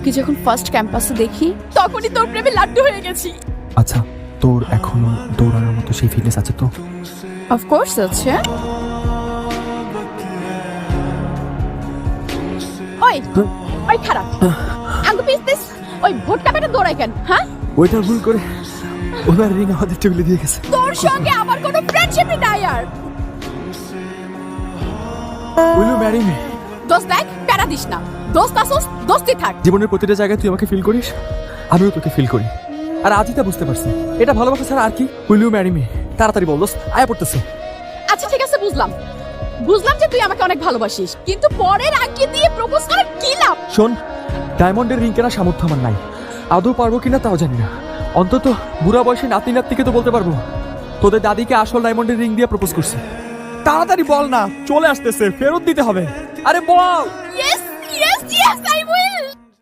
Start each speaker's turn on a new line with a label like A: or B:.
A: তোকে যখন ফার্স্ট ক্যাম্পাসে দেখি তখনই তোর প্রেমে লাড্ডু হয়ে গেছি।
B: আচ্ছা তোর এখনও দৌড়ানোর মতো সেই ফিটনেস আছে তো?
A: অফকোর্স আছে। ওই ওই খারাপ। আঙ্গু পিস ওই ভোটকা পেটে দৌড়াই কেন হ্যাঁ?
B: ওইটা ভুল করে ওনার রিং আমাদের টেবিলে দিয়ে গেছে।
A: তোর সঙ্গে আমার কোনো ফ্রেন্ডশিপই নাই আর।
B: উইল ইউ ম্যারি মি
A: দোস্ত দেখ প্যারা দিস না। দোস্ত আসোস দোস্তি থাক।
B: জীবনের প্রতিটা জায়গায় তুই আমাকে ফিল করিস? আমিও তোকে ফিল করি। আর আজই তা বুঝতে পারছি। এটা ভালোবাসা ছাড়া আর কি? উইল ইউ ম্যারি মি তাড়াতাড়ি বল দোস্ত। আয়া পড়তেছে।
A: আচ্ছা ঠিক আছে বুঝলাম। বুঝলাম যে তুই আমাকে অনেক ভালোবাসিস। কিন্তু পরের আগে দিয়ে প্রপোজ করার কি লাভ?
B: শোন ডায়মন্ডের রিং কেনার সামর্থ্য আমার নাই। আদৌ পারব কিনা তাও জানি না। অন্তত বুড়া বয়সে নাতি নাতনিকে তো বলতে পারব। তোদের দাদিকে আসল ডায়মন্ডের রিং দিয়ে প্রপোজ করছে। তাড়াতাড়ি বল না চলে আসতেছে। ফেরত দিতে হবে। আরে বল।
A: Yes yes yes I will